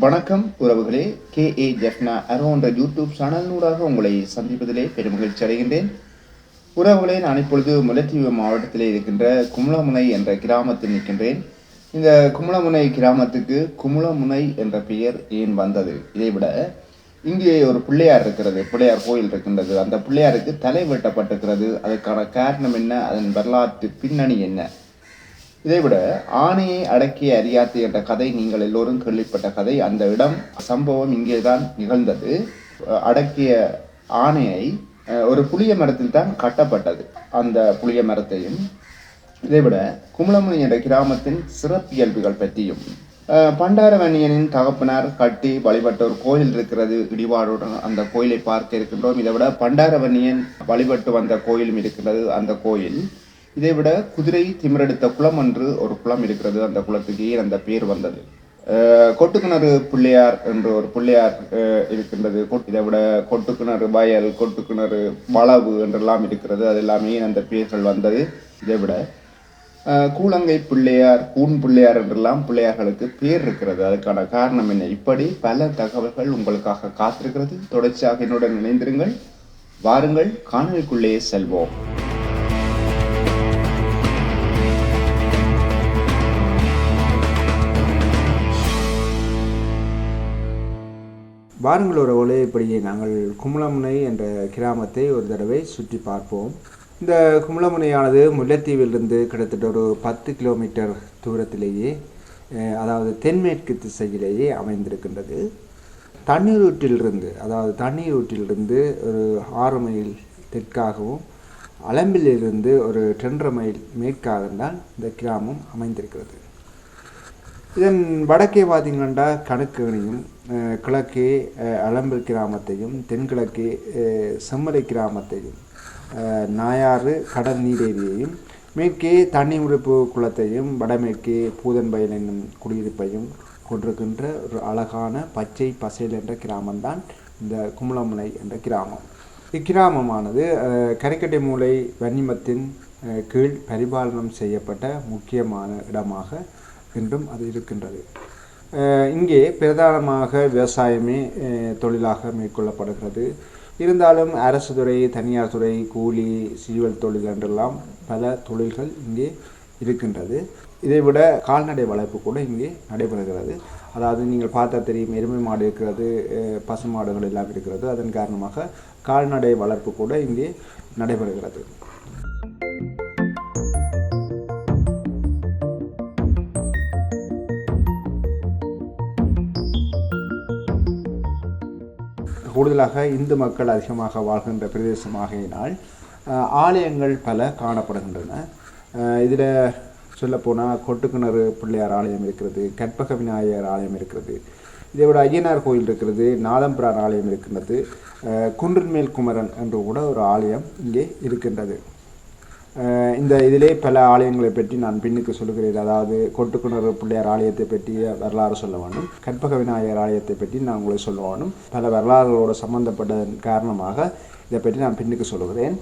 வணக்கம் உறவுகளே K. A. Jaffna அரோ என்ற யூடியூப் சேனலினூடாக உங்களை சந்திப்பதிலே பெருமகிழ்ச்சி அடைகின்றேன். உறவுகளே நான் இப்பொழுது முல்லைத்தீவு மாவட்டத்திலே இருக்கின்ற குமுளமுனை என்ற கிராமத்தில் நிற்கின்றேன். இந்த குமுளமுனை கிராமத்துக்கு குமுளமுனை என்ற பெயர் ஏன் வந்தது? இதைவிட இங்கே ஒரு பிள்ளையார் இருக்கிறது பிள்ளையார் கோயில் இருக்கின்றது. அந்த பிள்ளையாருக்கு தலை வெட்டப்பட்டிருக்கிறது. அதுக்கான காரணம் என்ன? அதன் வரலாற்று பின்னணி என்ன? இதைவிட ஆணையை அடக்கிய அரியாத்து என்ற கதை நீங்கள் எல்லோரும் கேள்விப்பட்ட கதை. அந்த இடம் சம்பவம் இங்கேதான் நிகழ்ந்தது. அடக்கிய ஆணையை ஒரு புளிய மரத்தில் தான் கட்டப்பட்டது அந்த புளிய மரத்தையும். இதைவிட குமுளமுனி என்ற கிராமத்தின் சிறப்பியல்புகள் பற்றியும் பண்டாரவணியனின் தகப்பனார் கட்டி வழிபட்ட ஒரு கோயில் இருக்கிறது இடிவாடுடன் அந்த கோயிலை பார்க்க இருக்கின்றோம். இதை விட பண்டாரவணியன் வழிபட்டு வந்த கோயிலும் இருக்கிறது அந்த கோயில். இதைவிட குதிரை திமிரெடுத்த குளம் என்று ஒரு குளம் இருக்கிறது. அந்த குளத்துக்கு ஏன் அந்த பேர் வந்தது. கொட்டுக்கிணறு பிள்ளையார் என்று ஒரு பிள்ளையார் இருக்கின்றது. கொட்- இதை விட கொட்டுக்கிணறு வயல் கொட்டுக்கிணறு வளவு என்றெல்லாம் இருக்கிறது. அது எல்லாமே அந்த பேர்கள் வந்தது. இதை விட கூலங்கை கூழங்கை பிள்ளையார் கூன் பிள்ளையார் என்றெல்லாம் பிள்ளையார்களுக்கு பேர் இருக்கிறது. அதுக்கான காரணம் என்ன? இப்படி பல தகவல்கள் உங்களுக்காக காத்திருக்கிறது. தொடர்ச்சியாக என்னுடன் இணைந்திருங்கள். வாருங்கள். காணலுக்குள்ளேயே செல்வோம். வாருங்கள் உறவுகளே இப்படியே நாங்கள் குமுளமுனை என்ற கிராமத்தை ஒரு தடவை சுற்றி பார்ப்போம். இந்த குமுளமுனையானது முல்லைத்தீவிலிருந்து கிட்டத்தட்ட ஒரு பத்து கிலோமீட்டர் தூரத்திலேயே அதாவது தென்மேற்கு திசையிலேயே அமைந்திருக்கின்றது. தண்ணீரூற்றிலிருந்து அதாவது தண்ணீரூற்றிலிருந்து ஒரு ஆறு மைல் தெற்காகவும் அலம்பிலிருந்து ஒரு டென்றரை மைல் மேற்காகவும் தான் இந்த கிராமம் அமைந்திருக்கிறது. இதன் வடக்கே பார்த்தீங்கன்னா கணக்குகளையும் கிழக்கே அலம்பு கிராமத்தையும் தென்கிழக்கே செம்மலை கிராமத்தையும் நாயாறு கடல் நீரேரியையும் மேற்கே தண்ணி முறிப்பு குளத்தையும் வடமேற்கே பூதன்பயல் என்னும் குடியிருப்பையும் கொண்டிருக்கின்ற ஒரு அழகான பச்சை பசேல் என்ற கிராமம்தான் இந்த குமுளமுனை என்ற கிராமம். இக்கிராமமானது கரைக்கட்டை மூலை வன்னிமத்தின் கீழ் பரிபாலனம் செய்யப்பட்ட முக்கியமான இடமாக என்றும் அது இருக்கின்றது. இங்கே பிரதானமாக விவசாயமே தொழிலாக மேற்கொள்ளப்படுகிறது. இருந்தாலும் அரசு துறை தனியார் துறை கூலி சீவல் தொழில் என்றெல்லாம் பல தொழில்கள் இங்கே இருக்கின்றது. இதைவிட கால்நடை வளர்ப்பு கூட இங்கே நடைபெறுகிறது. அதாவது நீங்கள் பார்த்தா தெரியும் எருமை மாடு இருக்கிறது பசு மாடுகள் எல்லாம் இருக்கிறது. அதன் காரணமாக கால்நடை வளர்ப்பு கூட இங்கே நடைபெறுகிறது. கூடுதலாக இந்து மக்கள் அதிகமாக வாழ்கின்ற பிரதேசமாகையினால் ஆலயங்கள் பல காணப்படுகின்றன. இதில் சொல்லப்போனால் கொட்டுக்கிணறு பிள்ளையார் ஆலயம் இருக்கிறது கற்பக விநாயகர் ஆலயம் இருக்கிறது இதை விட ஐயனார் கோயில் இருக்கிறது நாதம்பிரான் ஆலயம் இருக்கின்றது குன்றின்மேல் குமரன் என்று கூட ஒரு ஆலயம் இங்கே இருக்கின்றது. இந்த இதிலே பல ஆலயங்களை பற்றி நான் பின்னுக்கு சொல்லுகிறேன். அதாவது கொட்டுக்குணர் பிள்ளையார் ஆலயத்தை பற்றிய வரலாறு சொல்ல வேண்டும். கற்பக விநாயகர் ஆலயத்தை பற்றி நான் உங்களுக்கு சொல்ல வேண்டும். பல வரலாறுகளோடு சம்பந்தப்பட்டதன் காரணமாக இதை பற்றி நான் பின்னுக்கு சொல்லுகிறேன்.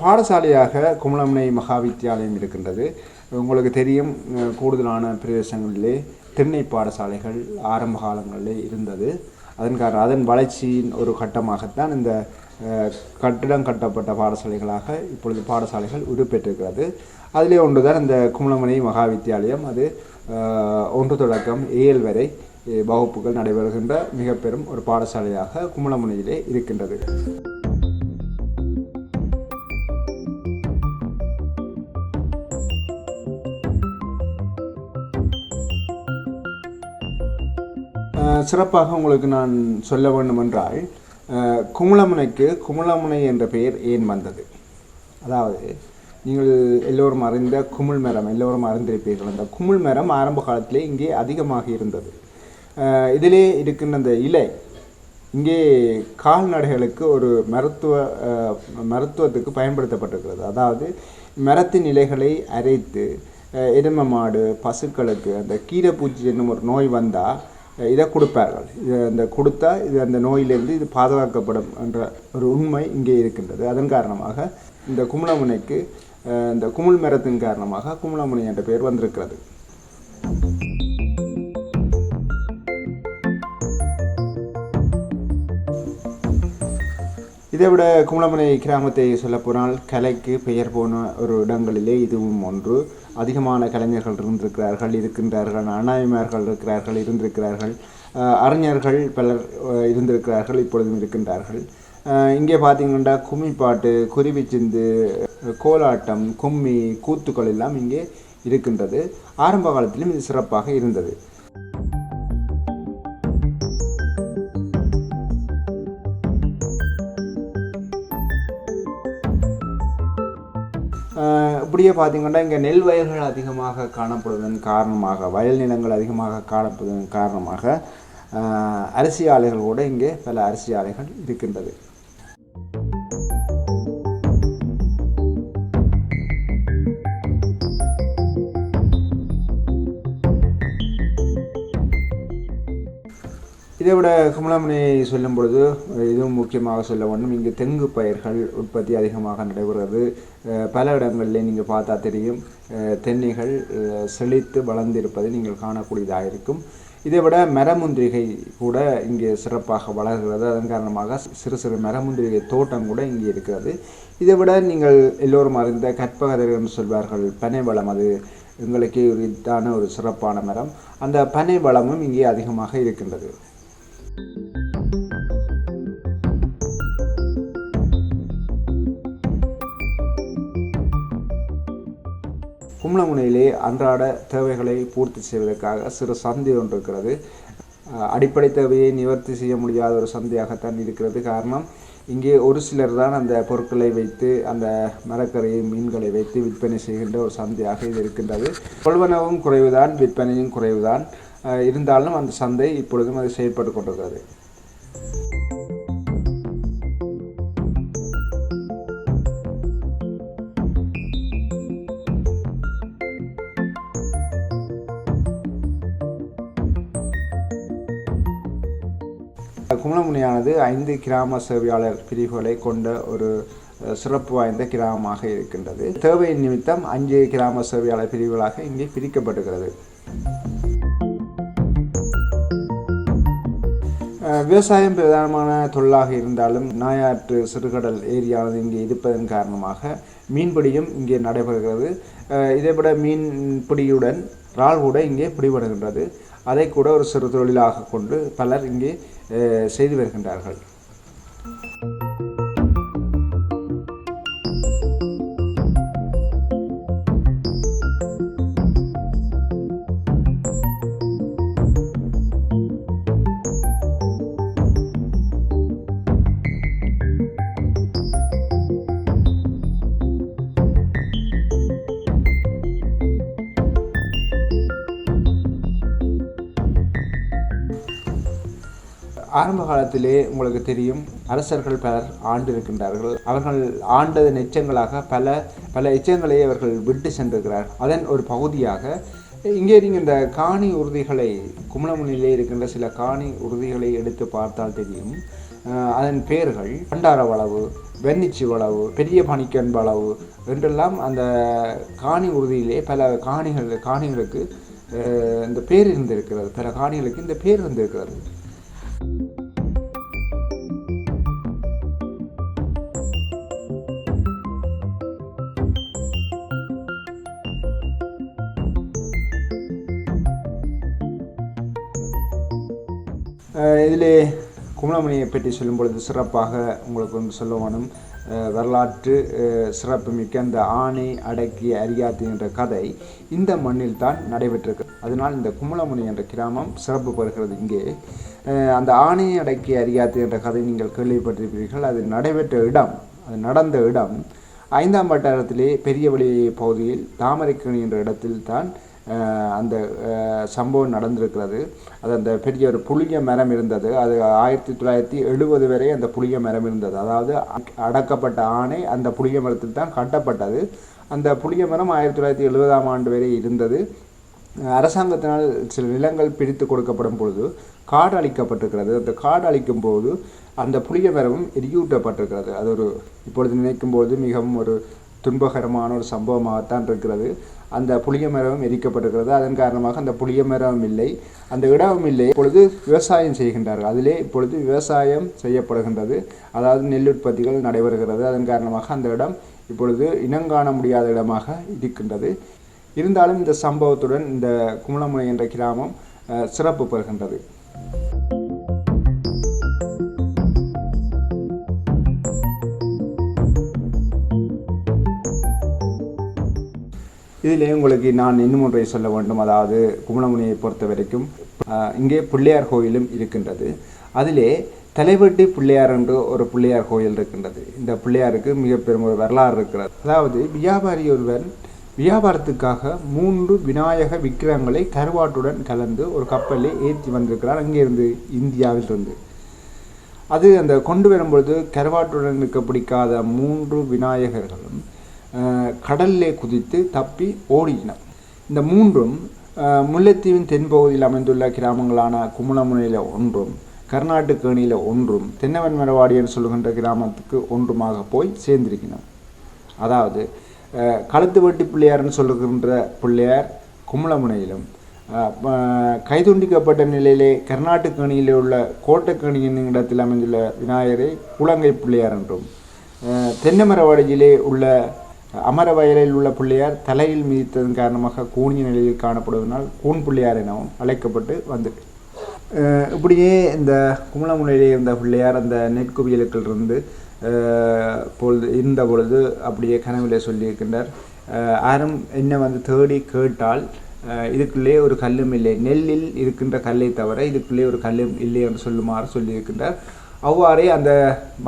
பாடசாலையாக குமலம்னை மகாவித்தியாலயம் இருக்கின்றது. உங்களுக்கு தெரியும் கூடுதலான பிரதேசங்களிலே தென்னை பாடசாலைகள் ஆரம்ப காலங்களிலே இருந்தது. அதன் காரணம் அதன் வளர்ச்சியின் ஒரு கட்டமாகத்தான் இந்த கட்டிடம் கட்டப்பட்ட பாடசாலைகளாக இப்பொழுது பாடசாலைகள் உருப்பெற்றிருக்கிறது. அதிலே ஒன்றுதான் இந்த குமலமணி மகாவித்தியாலயம். அது ஒன்று தொடக்கம் ஏழு வரை வகுப்புகள் நடைபெறுகின்ற மிக பெரும் ஒரு பாடசாலையாக குமலமுனையிலே இருக்கின்றது. சிறப்பாக உங்களுக்கு நான் சொல்ல வேண்டுமென்றால் குமுளமுனைக்கு குமுளமுனை என்ற பெயர் ஏன் வந்தது? அதாவது நீங்கள் எல்லோரும் அறிந்த குமிழ் மரம் எல்லோரும் அறிந்திருப்பீர்கள். அந்த குமிழ் மரம் ஆரம்ப காலத்திலே இங்கே அதிகமாக இருந்தது. இதிலே இருக்கின்ற அந்த இலை இங்கே கால்நடைகளுக்கு ஒரு மருத்துவ மருத்துவத்துக்கு பயன்படுத்தப்பட்டிருக்கிறது. அதாவது மரத்தின் இலைகளை அரைத்து எரும எருமை மாடு பசுக்களுக்கு அந்த கீரை பூச்சி என்னும் ஒரு நோய் வந்தால் இதை கொடுப்பார்கள். இது அந்த கொடுத்தா இது அந்த நோயிலிருந்து இது பாதுகாக்கப்படும் என்ற ஒரு உண்மை இங்கே இருக்கின்றது. அதன் காரணமாக இந்த குமுளமுனைக்கு இந்த குமுள் மரத்தின் காரணமாக குமுளமுனை என்ற பெயர் வந்திருக்கிறது. இதை விட குமுளமுனை கிராமத்தை சொல்லப்போனால் கலைக்கு பெயர் போன ஒரு இடங்களிலே இதுவும் ஒன்று. அதிகமான கலைஞர்கள் இருந்திருக்கிறார்கள் இருக்கின்றார்கள் அநாயமார்கள் இருக்கிறார்கள் இருந்திருக்கிறார்கள். அறிஞர்கள் பலர் இருந்திருக்கிறார்கள் இப்பொழுதும் இருக்கின்றார்கள். இங்கே பார்த்தீங்கன்னா கும்மிப்பாட்டு குருவிச்சிந்து கோலாட்டம் கும்மி கூத்துக்கள் எல்லாம் இங்கே இருக்கின்றது. ஆரம்ப காலத்திலும் இது சிறப்பாக இருந்தது. இப்படியே பார்த்தீங்கன்னா இங்கே நெல் வயல்கள் அதிகமாக காணப்படுவதன் காரணமாக வயல் நிலங்கள் அதிகமாக காணப்படுவதன் காரணமாக அரிசி ஆலைகள் கூட இங்கே பல அரிசி ஆலைகள் இருக்கின்றது. இதை விட குமலமணியை சொல்லும் பொழுது இதுவும் முக்கியமாக சொல்ல வேண்டும். இங்கு தெங்கு பயிர்கள் உற்பத்தி அதிகமாக நடைபெறுகிறது. பல இடங்களில் நீங்கள் பார்த்தா தெரியும். தென்னைகள் செழித்து வளர்ந்திருப்பதை நீங்கள் காணக்கூடியதாக இருக்கும். இதை விட மரமுந்திரிகை கூட இங்கே சிறப்பாக வளர்கிறது. அதன் காரணமாக சிறு சிறு மரமுந்திரிகை தோட்டம் கூட இங்கே இருக்கிறது. இதை விட நீங்கள் எல்லோரும் அறிந்த கற்பகதர் என்று சொல்வார்கள் பனை வளம் அது எங்களுக்கே ஒரு இதான ஒரு சிறப்பான மரம். அந்த பனை வளமும் இங்கே அதிகமாக இருக்கின்றது. கும்பலமுனையிலே அன்றாட தேவைகளை பூர்த்தி செய்வதற்காக சிறு சந்தை ஒன்று இருக்கிறது. அடிப்படை தேவையை நிவர்த்தி செய்ய முடியாத ஒரு சந்தையாகத்தான் இருக்கிறது. காரணம் இங்கே ஒரு சிலர் தான் அந்த பொருட்களை வைத்து அந்த மரக்கரையை மீன்களை வைத்து விற்பனை செய்கின்ற ஒரு சந்தையாக இது இருக்கின்றது. கொள்வனவும் குறைவுதான் விற்பனையும் குறைவுதான். இருந்தாலும் அந்த சந்தை இப்பொழுதும் அது செயல்பட்டு கொண்டிருக்கிறது. குமலமுனியானது ஐந்து கிராம சேவையாளர் பிரிவுகளை கொண்ட ஒரு சிறப்பு வாய்ந்த கிராமமாக இருக்கின்றது. தேவையின் நிமித்தம் அஞ்சு கிராம சேவையாளர் பிரிவுகளாக இங்கே பிரிக்கப்பட்டுகிறது விவசாயம் பிரதானமான தொழிலாக இருந்தாலும் நாயாற்று சிறுகடல் ஏரியானது இங்கே இருப்பதன் காரணமாக மீன்பிடியும் இங்கே நடைபெறுகிறது. இதேபோல மீன் பிடியுடன் இறால் கூட இங்கே பிடிபடுகின்றது. அதை கூட ஒரு சிறு தொழிலாக கொண்டு பலர் இங்கே செய்து வருகின்றார்கள். ஆரம்ப காலத்திலே உங்களுக்கு தெரியும் அரசர்கள் பலர் ஆண்டு இருக்கின்றார்கள் அவர்கள் ஆண்டதன் எச்சங்களாக பல பல எச்சங்களை அவர்கள் விட்டு சென்றிருக்கிறார். அதன் ஒரு பகுதியாக இங்கே நீங்கள் இந்த காணி உறுதிகளை குமலமுனிலே இருக்கின்ற சில காணி உறுதிகளை எடுத்து பார்த்தால் தெரியும். அதன் பெயர்கள் பண்டார வளவு வெண்ணிச்சி வளவு பெரிய பணிக்கன் வளவு என்றெல்லாம் அந்த காணி உறுதியிலே பல காணிகள் காணிகளுக்கு இந்த பேர் இருந்திருக்கிறது. பல காணிகளுக்கு இந்த பேர் இருந்திருக்கிறது. இதிலே குமலாமணியை பற்றி சொல்லும் பொழுது சிறப்பாக உங்களுக்கு வந்து சொல்ல வேணும். வரலாற்று சிறப்புமிக்க அந்த ஆணை அடக்கி அரியாத்தி என்ற கதை இந்த மண்ணில் தான் நடைபெற்றிருக்கு. அதனால் இந்த குமலமுனி என்ற கிராமம் சிறப்பு பெறுகிறது இங்கே. அந்த ஆணையை அடக்கி அறியாது என்ற கதை நீங்கள் கேள்விப்பட்டிருப்பீர்கள். அது நடைபெற்ற இடம் அது நடந்த இடம். ஐந்தாம் வட்டாரத்திலே பெரியவழி பகுதியில் தாமரைக்கணி என்ற இடத்தில் தான் அந்த சம்பவம் நடந்திருக்கிறது. அது அந்த பெரிய ஒரு புளிய மரம் இருந்தது. அது ஆயிரத்தி தொள்ளாயிரத்தி எழுபது வரை அந்த புளிய மரம் இருந்தது. அதாவது அடக்கப்பட்ட ஆணை அந்த புளிய மரத்தில் தான் கட்டப்பட்டது. அந்த புளிய மரம் ஆயிரத்தி தொள்ளாயிரத்தி எழுபதாம் ஆண்டு வரை இருந்தது. அரசாங்கத்தினால் சில நிலங்கள் பிரித்து கொடுக்கப்படும் பொழுது காடு அளிக்கப்பட்டிருக்கிறது அந்த காடு அளிக்கும் போது அந்த புளிய மரமும் எரியூட்டப்பட்டிருக்கிறது. அது ஒரு இப்பொழுது நினைக்கும் போது மிகவும் ஒரு துன்பகரமான ஒரு சம்பவமாகத்தான் இருக்கிறது. அந்த புளிய மரமும் எரிக்கப்பட்டிருக்கிறது. அதன் காரணமாக அந்த புளிய மரம் இல்லை. அந்த இடமும் இல்லை. இப்பொழுது விவசாயம் செய்கின்றார்கள். அதிலே இப்பொழுது விவசாயம் செய்யப்படுகின்றது. அதாவது நெல் உற்பத்திகள் நடைபெறுகிறது. அதன் காரணமாக அந்த இடம் இப்பொழுது இனங்காண முடியாத இடமாக இருக்கின்றது. இருந்தாலும் இந்த சம்பவத்துடன் இந்த குமலமுனை என்ற கிராமம் சிறப்பு பெறுகின்றது. இதிலே உங்களுக்கு நான் இன்னும் ஒன்றை சொல்ல வேண்டும். அதாவது குமணமுனியை பொறுத்த வரைக்கும் இங்கே பிள்ளையார் கோயிலும் இருக்கின்றது. அதிலே தலைவெட்டி பிள்ளையார் என்று ஒரு பிள்ளையார் கோயில் இருக்கின்றது. இந்த பிள்ளையாருக்கு மிக பெரும் ஒரு வரலாறு இருக்கிறது. அதாவது வியாபாரி ஒருவர் வியாபாரத்துக்காக மூன்று விநாயக விக்கிரகங்களை கருவாட்டுடன் கலந்து ஒரு கப்பலில் ஏற்றி வந்திருக்கிறார். அங்கிருந்து இந்தியாவிலிருந்து அது அந்த கொண்டு வரும்பொழுது கருவாட்டுடன் இருக்க பிடிக்காத மூன்று விநாயகர்களும் கடல்லே குதித்து தப்பி ஓடின. இந்த மூன்றும் முல்லைத்தீவின் தென்பகுதியில் அமைந்துள்ள கிராமங்களான குமுளமுனையில் ஒன்றும் கர்நாட்டுக்கேணியில் ஒன்றும் தென்னவன் மரவாடி என்று சொல்லுகின்ற கிராமத்துக்கு ஒன்றுமாக போய் சேர்ந்திருக்கணும் அதாவது களத்து வெட்டி பிள்ளையார்னு சொல்லுகின்ற பிள்ளையார் குமுளமுனையிலும் கைதுண்டிக்கப்பட்ட நிலையிலே கர்நாட்டுக்கணியில் உள்ள கோட்டைக்கேணி என்னும் இடத்தில் அமைந்துள்ள விநாயகரை குளங்கை பிள்ளையார் என்றும் தென்னமரவாடியிலே உள்ள அமர வயலில் உள்ள பிள்ளையார் தலையில் மிதித்ததன் காரணமாக கூனிய நிலையில் காணப்படுவதனால் கூன் பிள்ளையார் எனவும் அழைக்கப்பட்டு வந்தது இப்படியே இந்த குமலமுனையிலே இருந்த பிள்ளையார் அந்த நெற்குவியலுக்கிலிருந்து பொழுது இருந்த பொழுது அப்படியே கனவிலே சொல்லியிருக்கின்றார். ஆரம் என்ன வந்து தேடி கேட்டால் இதுக்குள்ளே ஒரு கல்லும் இல்லை. நெல்லில் இருக்கின்ற கல்லை தவிர இதுக்குள்ளே ஒரு கல்லும் இல்லை என்று சொல்லுமாறு சொல்லியிருக்கின்றார். அவ்வாறே அந்த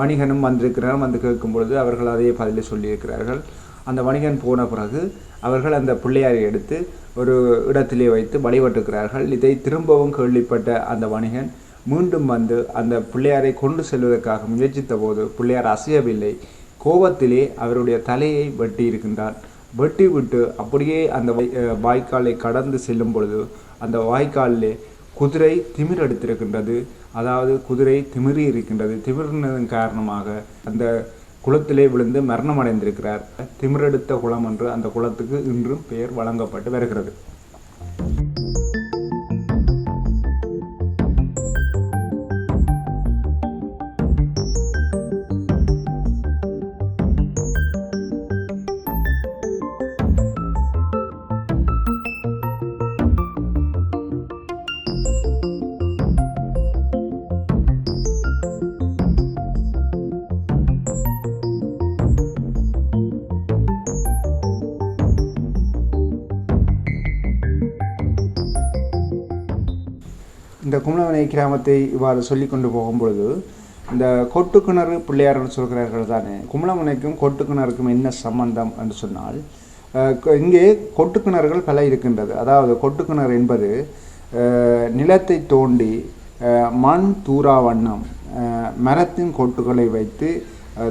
வணிகனும் வந்திருக்கிறார் வந்து கேட்கும் பொழுது அவர்கள் அதே பதிலை சொல்லியிருக்கிறார்கள். அந்த வணிகன் போன பிறகு அவர்கள் அந்த பிள்ளையாரை எடுத்து ஒரு இடத்திலே வைத்து வழிபட்டுக்கிறார்கள் இதை திரும்பவும் கேள்விப்பட்ட அந்த வணிகன் மீண்டும் வந்து அந்த பிள்ளையாரை கொண்டு செல்வதற்காக முயற்சித்த போது பிள்ளையார் அசையவில்லை. கோபத்திலே அவருடைய தலையை வெட்டி இருக்கின்றான் வெட்டி விட்டு அப்படியே அந்த வை- வாய்க்காலை கடந்து செல்லும் பொழுது அந்த வாய்க்காலிலே குதிரை திமிரெடுத்திருக்கின்றது அதாவது குதிரை திமிரி இருக்கின்றது. திமிர்னதன் காரணமாக அந்த குளத்திலே விழுந்து மரணம் அடைந்திருக்கிறார் திமிரெடுத்த குளம் என்று அந்த குளத்துக்கு இன்றும் பெயர் வழங்கப்பட்டு வருகிறது. இந்த கிராமத்தை இவ்வாறு சொல்லி கொண்டு போகும்பொழுது இந்த கொட்டுக்கிணறு பிள்ளையார்னு சொல்கிறார்கள் தானே குமலமுனைக்கும் கொட்டுக்கிணறுக்கும் என்ன சம்பந்தம் என்று சொன்னால் இங்கே கொட்டுக்கிணறுகள் பல இருக்கின்றது. அதாவது கொட்டுக்கிணறு என்பது நிலத்தை தோண்டி மண் தூரா வண்ணம் மரத்தின் கொட்டுகளை வைத்து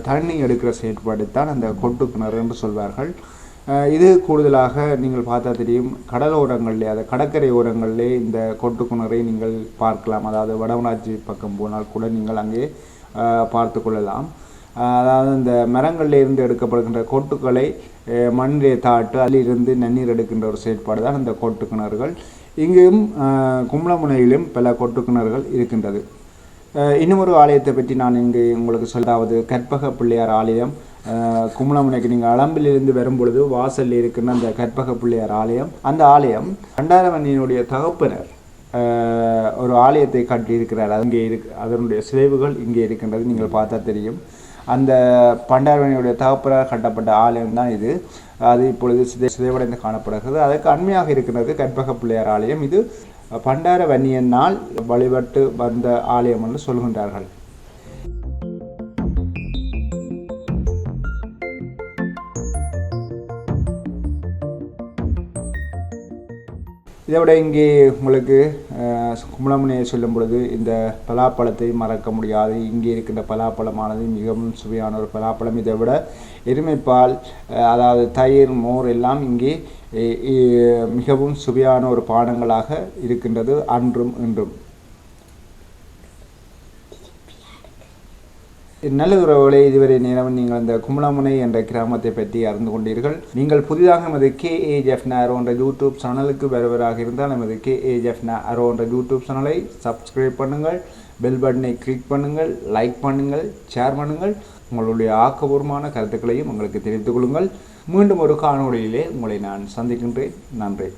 தண்ணி எடுக்கிற செயற்பாடு தான் அந்த கொட்டுக்கிணறு என்று சொல்வார்கள். இது கூடுதலாக நீங்கள் பார்த்தா தெரியும் கடலோரங்களிலே அது கடற்கரை ஓரங்களிலே இந்த கொட்டுக்குணரை நீங்கள் பார்க்கலாம். அதாவது வடவனாட்சி பக்கம் போனால் கூட நீங்கள் அங்கே பார்த்து கொள்ளலாம். அதாவது இந்த மரங்களிலிருந்து எடுக்கப்படுகின்ற கொட்டுக்களை மண்ணிலே தாட்டு அதிலிருந்து நன்னீர் எடுக்கின்ற ஒரு செயற்பாடு தான் இந்த கொட்டுக்கிணறுகள் இங்கேயும் கும்பலமுனையிலும் பல கொட்டு கிணறுகள் இருக்கின்றது. இன்னும் ஒரு ஆலயத்தை பற்றி நான் இங்கு உங்களுக்கு சொல்லாவது கற்பக பிள்ளையார் ஆலயம். கும்பலாமுனைக்கு நீங்கள் அளம்பிலிருந்து வரும்பொழுது வாசலில் இருக்கின்ற அந்த கற்பக பிள்ளையார் ஆலயம் அந்த ஆலயம் பண்டாரவண்ணியினுடைய தகப்பனர் ஒரு ஆலயத்தை கட்டியிருக்கிறார் அங்கே இருக்கு அதனுடைய சிதைவுகள் இங்கே இருக்கின்றது நீங்கள் பார்த்தா தெரியும். அந்த பண்டாரவணியுடைய தகப்பனர் கட்டப்பட்ட ஆலயம் தான் இது. அது இப்பொழுது சிதை சிதைவடைந்து காணப்படுகிறது. அதற்கு அண்மையாக இருக்கின்றது கற்பக பிள்ளையார் ஆலயம். இது பண்டார வன்னியனால் வழிபட்டு வந்த ஆலயம் என்று சொல்கின்றார்கள். இதை விட இங்கே உங்களுக்கு கும்பலமுனையை சொல்லும் பொழுது இந்த பலாப்பழத்தை மறக்க முடியாது. இங்கே இருக்கின்ற பலாப்பழமானது மிகவும் சுவையான ஒரு பலாப்பழம். இதை விட எருமைப்பால் அதாவது தயிர் மோர் எல்லாம் இங்கே மிகவும் சுவையான ஒரு பானங்களாக இருக்கின்றது அன்றும் இன்றும். நல்லது உறவுகளை இதுவரை நேரம் நீங்கள் அந்த கும்பலாமுனை என்ற கிராமத்தை பற்றி அறிந்து கொண்டீர்கள். நீங்கள் புதிதாக நமது கே ஏஜெஃப் நேரோ என்ற யூடியூப் சேனலுக்கு வருவராக இருந்தால் நமது கே ஏஜெஃப் நேரோ என்ற யூடியூப் சேனலை சப்ஸ்கிரைப் பண்ணுங்கள் பெல் பட்டனை கிளிக் பண்ணுங்கள் லைக் பண்ணுங்கள் ஷேர் பண்ணுங்கள். உங்களுடைய ஆக்கபூர்வமான கருத்துக்களையும் உங்களுக்கு தெரிவித்துக் கொள்ளுங்கள். மீண்டும் ஒரு காணொலியிலே உங்களை நான் சந்திக்கின்றேன். நன்றி.